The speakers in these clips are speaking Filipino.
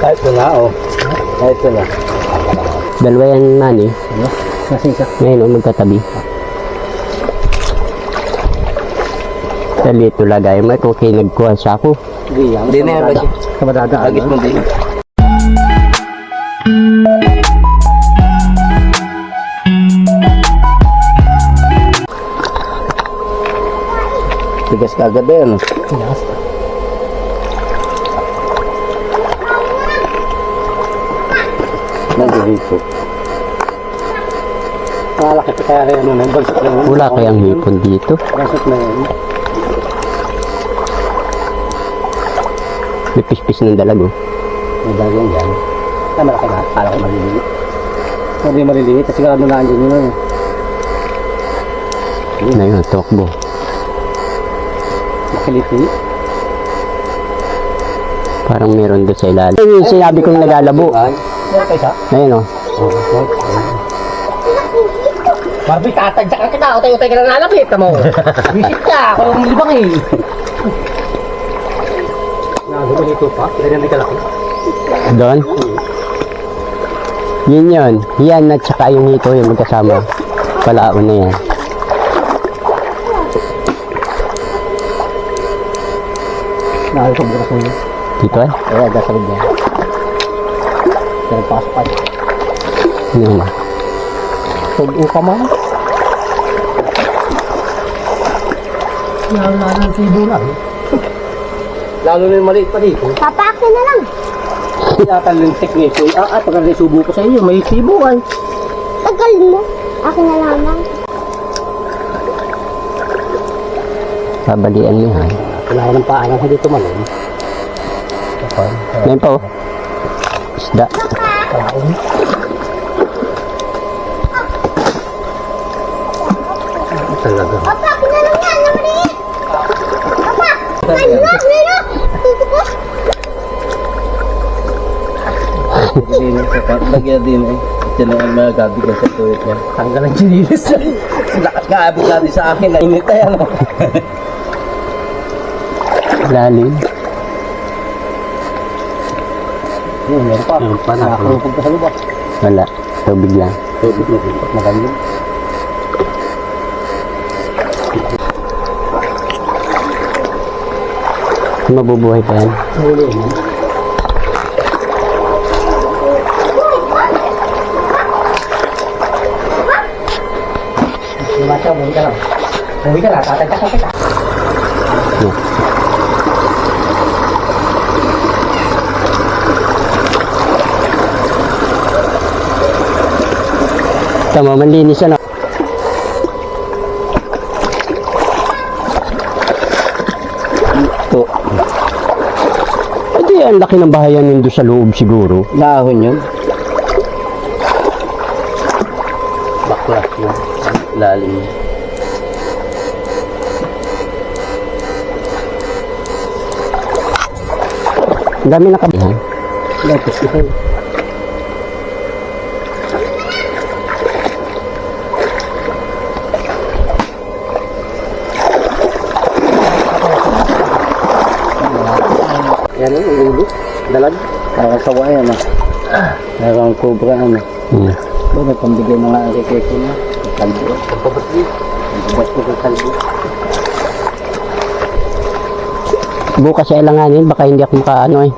Kahit na, oh. Kahit na. Dalawa yan nani. Ano? Nasing isa. Ngayon, oh, magkatabi. Sa lito lagay mo, kung kayo nagkuha sa ako. Hindi yan. Hindi na yan, Sa buddy. Sa madadaan. Agis mo din. Tigas kagad na yan. Yes. Nandito. Malaki pa kaya rin ano. Bansot na yun. Wala kayang hipon dito. Bansot na yun. May pispis ng dalago. May bagong yan. Ah, malaki na. Kala ko maliliit. Hindi maliliit. Kasi ano na andyan yun. eh. Na yun, tokbo. Makiliti. Parang meron doon sa ilalim. Yung sinabi kong nagalabo. Ay. Ayun oh. Barbie, tatagda ka kita. Utay-utay ka na nalapit. Tamo. Visit ka. Ako yung libang eh. Nagawa dito pa. Kaya hindi ka laki. Doon. Yun yun. Yan at saka yung hito yung magkasama. Palaon na yan. Nagawa ko yun. Dito eh. Kaya gasa rin yan. Pero pasok ka. Yun. Tugo ka man. Lalo na ng sibo lang. Lalo na yung maliit pa dito. Papakin na lang. Tinatan yung tekniko. Ah, ah, pagka subo ko sa inyo, may sibo ay. Tagal mo. Akin na lang lang. Babalian mo yan. Kailangan ng paanan sa dito. Ngayon pa oh. Isda. Talaga. Papakin na lang yan. Ang maliit. Papa. Ano? Ano? Din sa pat. Lagyan din eh. Na ang mga gabi ka sa tuwit niya. Tanggal ang chinilis. Lakas nga abot natin sa akin. Nainit na yan. oh. Lalim. Yun, meron pa. Meron pa, Nakakulupog ka sa lubak. Wala. Tubig lang. Tubig dito. Magaling. Mabubuhay pa yan. Huli mo. Lumacha, umuwi ka lang. Umuwi ka lang, tatagka ka kita. Yeah. Tama, manlinis ano. Ito. Ito ang laki ng bahayan yun doon sa loob siguro. Lahon yun. Baklas na. Lalim. Ang dami nakabihan. Lepes ito. Yan ang ulo. Dalag. Parang sawa yan ah. Parang cobra ano. Hmm. Ba, nagpambigay na nga ang kikiko niya. Kalbo. Ko sa kalbo. Bukas sa ilanganin, baka hindi ako makaano eh.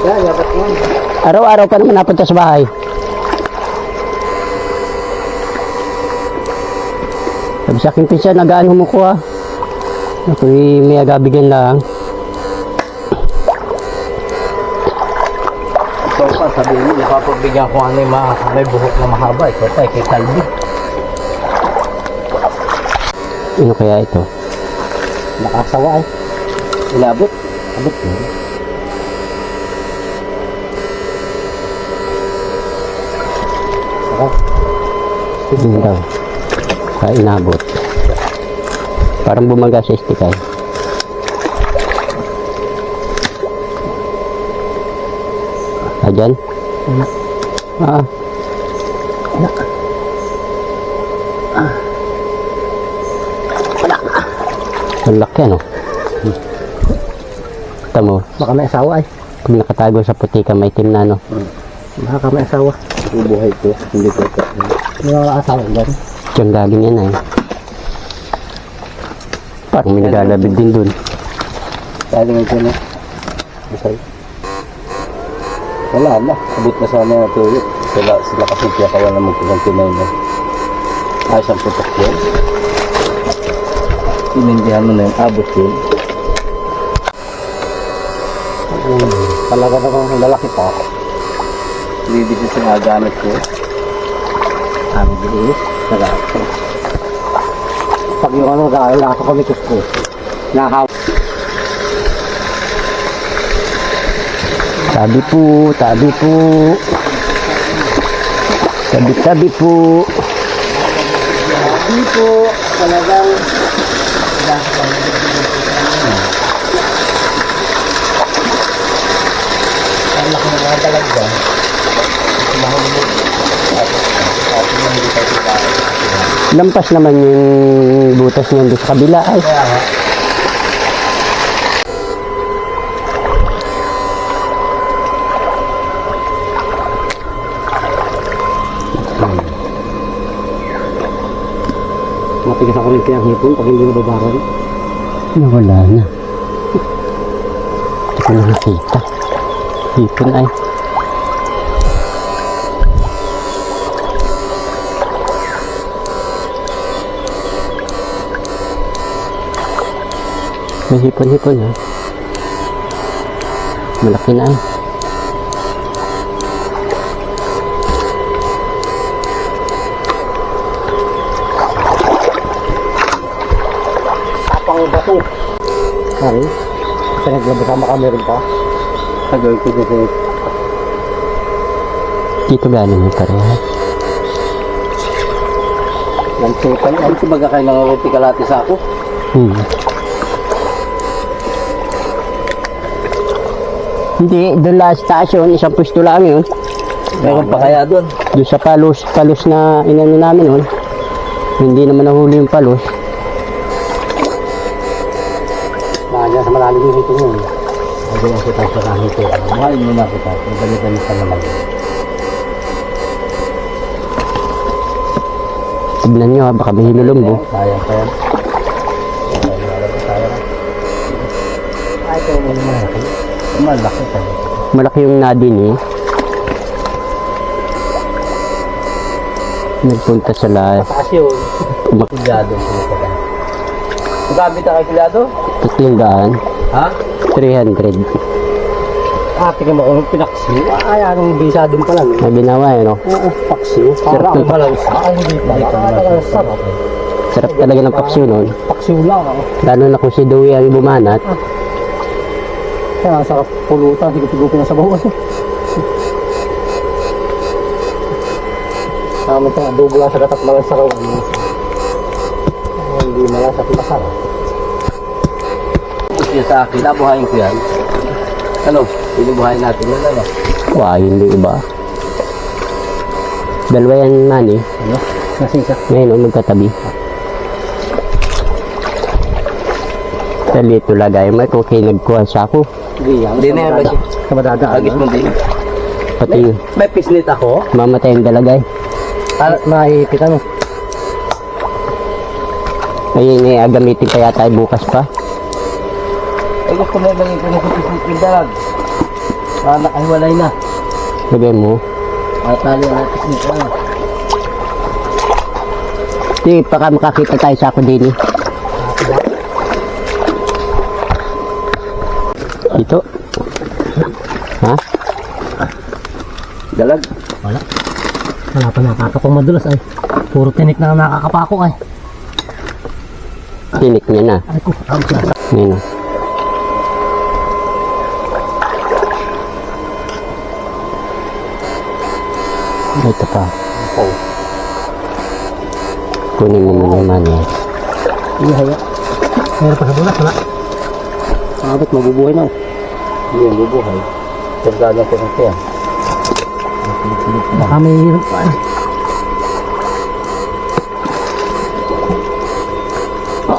Yan, yapat yan. Araw-araw ka naman napunta sa bahay. Sabi sa aking pinsan, nagaan humukuha. Ako'y may agabigyan lang. Ikaw pa, sabihin mo, napapagbigyan ko ano yung may buhok na mahaba. Ikaw pa, kay Calvi. Ano kaya ito? Nakasawa eh. Inabot. Abot mo. Yun daw. Kaya inabot. Parang bumaga sa istikay. Ah, dyan? Ah. Ang laki ano? Tamo, Baka may asawa ay. pag nakatago sa putika may itim na no. Baka may asawa. Bubuhay ko. Hindi ko mga asawa dyan. Diyan galing yan ay. Parang may naglalabig din dun. Galing ito na. Masay. Wala na. Abot na sana yung tuyo. Sila, sila kasi piyakawan na magkulang na yun. Ayos ang putok yun. Inindihan mo na yung abot yun. Talaga namang lalaki pa ako. Hindi din siya sinagamit ko. Kami din. Taga. Pag yung ano, dahil nasa kumikis ko. Nakaw. Tabi po, tabi po. Tabi-tabi po. Hindi po. Talagang. Ang laki ng mga talaga. Lampas naman yung butas niyan sa kabila ay. Matigas ako rin kayang hipon pag hindi nababaran. Nawala na. Hindi ko na nakita. Hipon ay. May hipon-hipon ha. Malaki na ay. Sapang bato. Ano? Kasi naglabasama ka meron pa. Tagal ko kasi Dito galing yung pareha. Lansutan. Ano si baga kayo nangaruti kalati sa ako? Hmm. Hindi, doon lang sa stasyon, isang pwesto lang yun. Meron pa kaya doon? Doon sa palos, palos na inano namin nun. Hindi naman nahuli yung palos. Nandiyan sa malalim yung hipon yun. Hindi ang kita sa kahit ito. Buhayin mo na kita. Magdali-dali pa naman. Tignan nyo ha, baka may hinulumbo. Sayang pa yan. Sayang. Ay, ito yung malaki. Malaki pa. Malaki yung nadin eh. Nagpunta sa lahat. Taas yun. Kulyado. Magamit na kay Kulyado? Tatlong daan. Ha? 300. Ah, tingnan mo kung pinaksiw. Ay, anong bisa din pala. no? Na ginawa eh, no? Oo, paksiw. Para ang balansa. Ay, hindi pa. Ah, talagang sarap. Sarap talaga ng paksiw nun. Paksiw lang. ah. Lalo na kung si Dewey ang bumanat. Kaya ang sarap pulutan. Hindi ko tigupin na sa bawas. eh. Tama itong adobo lang sa gatat malang sarap. Ay, Hindi malang sa masarap. Ito sa akin. Nabuhayin ko yan. Ano? Pinubuhayin natin yan ano? Wah, hindi iba. Dalawa yan nani. Ano? Nasisa. Ngayon, oh, magkatabi. Sa lito lagay mo, kung kayo nagkuha sa ako. Hindi. Hindi na yan. Madada- Sa madadaan. Agis mo din. Pati May pisnit ako. mamatay ang dalagay. Ah, maipit ano? Ayun, eh, gamitin pa yata ay bukas pa. Ay gusto mo lang yung pisnit yung dalag. Ah, nakahiwalay na. Lagay mo. Ah, tali ang pisnit na. Di, baka makakita tayo sa ako din eh. Dito. Ha? Dalag. Wala. Wala pa nakakapang madulas ay. Puro tinik na nakakapako ay. Tinik niya na. Ay ko. Ngayon. oh. Ito pa. Oh. Kunin mo muna yung money. Iya, haya. Meron pa sa bulas, wala. Ba't mabubuhay na? Hindi yan bubuhay. Tagdagan ko ng kaya. Baka may hirap pa. ano.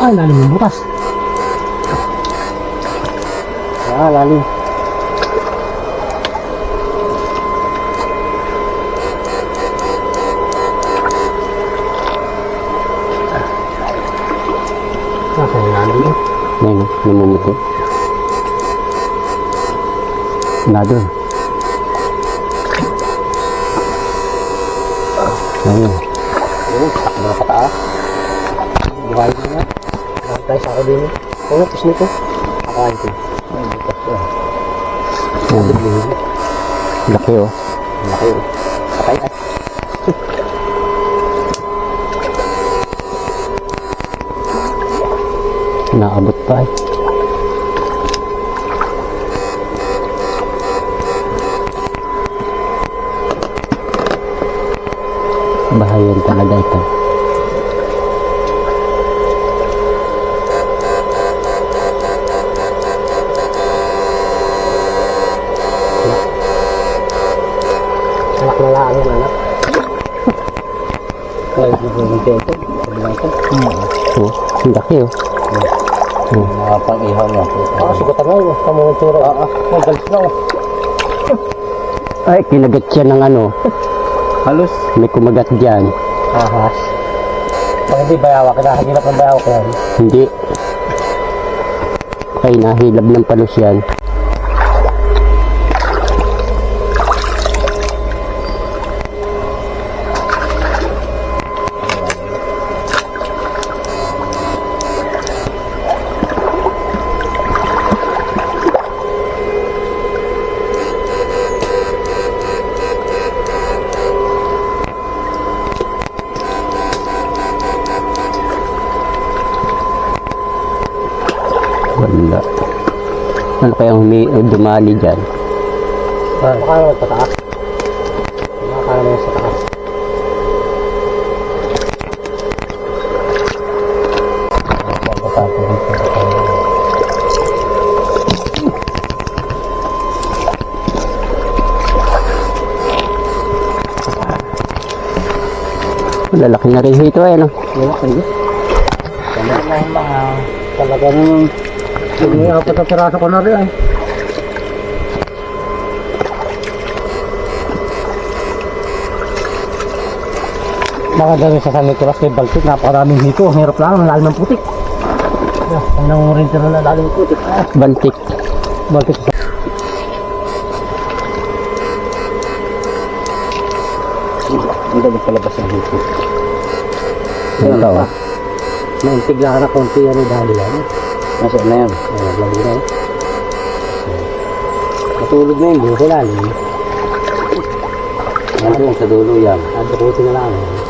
Ay, lalim yung butas. Ah, lalim. Yung lalim. Ayun, namumuti. Na doon. Ayun. Mga pataas. Buhay na. Nakatay sa ako din. Oo, tapos nito. Akain ko. Ay, bukas yun. Ayun. Laki oh. Laki. Patay ay. Naabot pa eh. Bahayan talaga ito. Anak na lang yung anak. Ay, nagulong ko ito. Sabilang ko. Oh, ang laki oh. Mga pang-ihaw niya. Ah, sugatan nga yun. Kamu ng tsura. Ah, ah. Ang galit na oh. Ay, kinagat siya ng ano. Halos. May kumagat dyan. Ahas. Pag hindi bayawa, kinahaginap ng bayawa ko yan. Hindi. Kaya nahilab ng palos yan. Ano kaya humi dumali dyan? Ah, baka naman pataas. Baka naman sa taas. Lalaki na rin ito eh. No? Wala kayo. Tama na yung mga talaga nung hindi apat na piraso ko na rin ay. Mga dami sa San Nicolas kay Baltic, napakaraming hito. Hirap lang, ang lalim ng putik. Yeah, ang nangurin na lalim ng putik. Ah, Bantik. Baltic. Ang dami palabas ng hito. Ito. oh. Naintig lang na konti yan dahil yan. Nasa na yan? Ay, naglaro na eh. Matulog na yung buko lalim. Nandun sa dulo yan. Adrutin na lang. eh.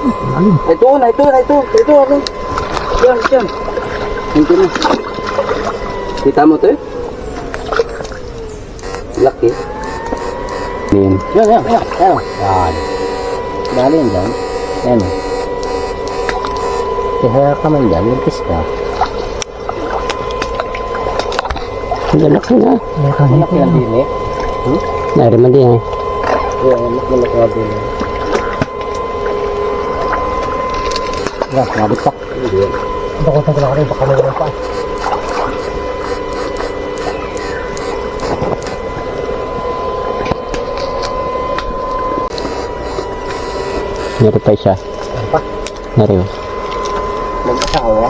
Ito na, ito na, ito. Ito, ano? Yan, yan. Ito na. Kita mo to eh? Laki. Yan. Yan, yan, yan. Yan. Yan. Dali yan dyan. Yan. Kaya ka man dyan, yung ka. Lalaki na. Malaki ang dini. Nariman din eh. Yan, malaki ang dini. Yan, nabit pa. Ito ko sa rin, baka may pa. Meron pa isa. pa? Meron. Mag-asawa.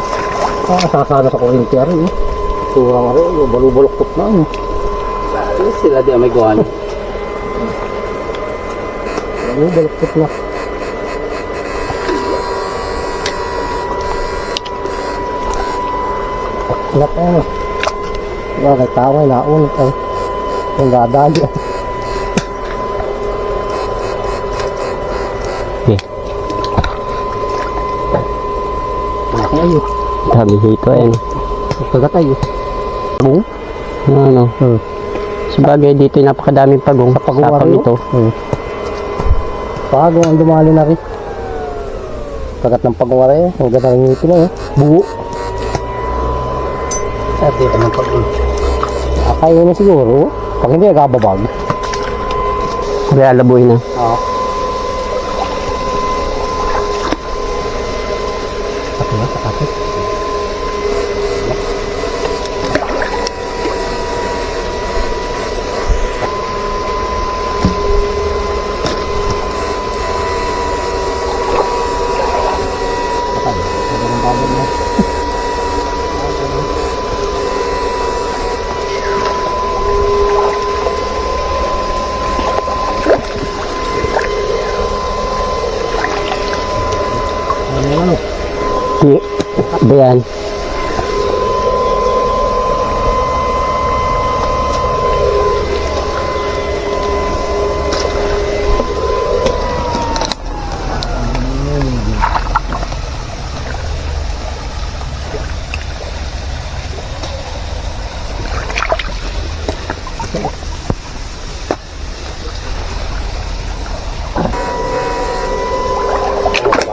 Ah, sasana sa kurinti rin eh. Turang rin, yung balubulok na eh. Ano sila di may gawa niya? Balubulok na. Ingat eh. Wala kay tao ay naunit ay. Yung dadali. Ay, Dami hito eh. kagatay eh. Pagong? Ano? Hmm. Sabagay dito napakadaming pagong. Sa pagong rin, ito. Hmm. Pago ang dumali na rin. Kagat ng pagwara eh. Ang ganda ng ngipin na eh. Buo. Sa tira ng pag Akayin na siguro. Pag hindi, nagkababag. Kaya labuhin na. Oo. Sakit na, sakit. Si, ba yan?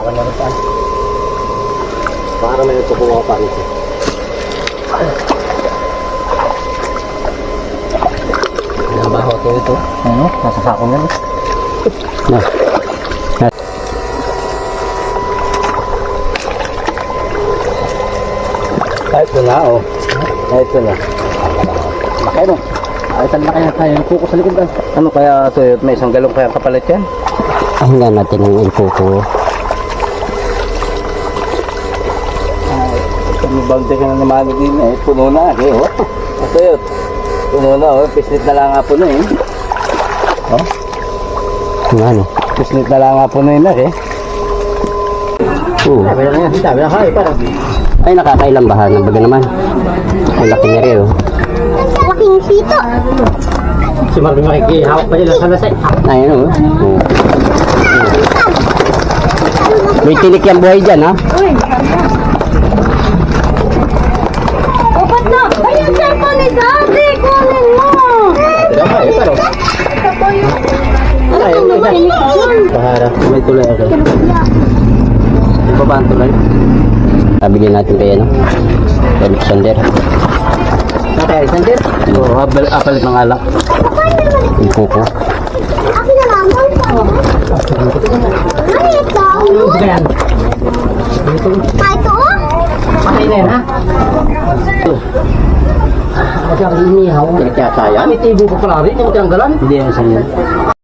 Baka meron pa. Baka may nagtukuha pa rito. Ang baho to ito. Ano? Nasa sako na. Na. Na. Oh. Kahit wala. Laki no? Kahit ang laki na tayo kuko sa likod. Ano kaya ito, may isang galong kaya kapalit yan? Pahinga natin ang ilko ko. Kung balde ka na naman din eh, puno na eh, oh. Ito yun. Puno na, oh. Pislit na lang nga puno eh. Ang ano? Pislit na lang nga puno yun eh. Oo. Sabi na nga, sabi na kaya parang. Ay, nakakailang bahan. Ang baga naman. Ang laki niya rin, oh. Laking sito. Si Marvin makikihawak pa nila sa lasay. Ay, ano, oh. Oo. May tinik yung buhay dyan, ha? Dapat na. Ayun, cellphone ni Daddy. Kunin mo. Kaya pero. Ano kang nabalik dyan? Pahara. May tulay ako. Iba ba ang tulay? Nabigyan natin kay ano? Alexander. Tatay, Alexander. Oo, apal, apalit ng alak. Yung kuko. Akin na lamang. Ano ito? Ano? Ah, ito oh. Patay na yan ha? Kasi ang inihaw. Kaya? Ang itibo ko pala rin. Yung tiyanggalan. Hindi yan sa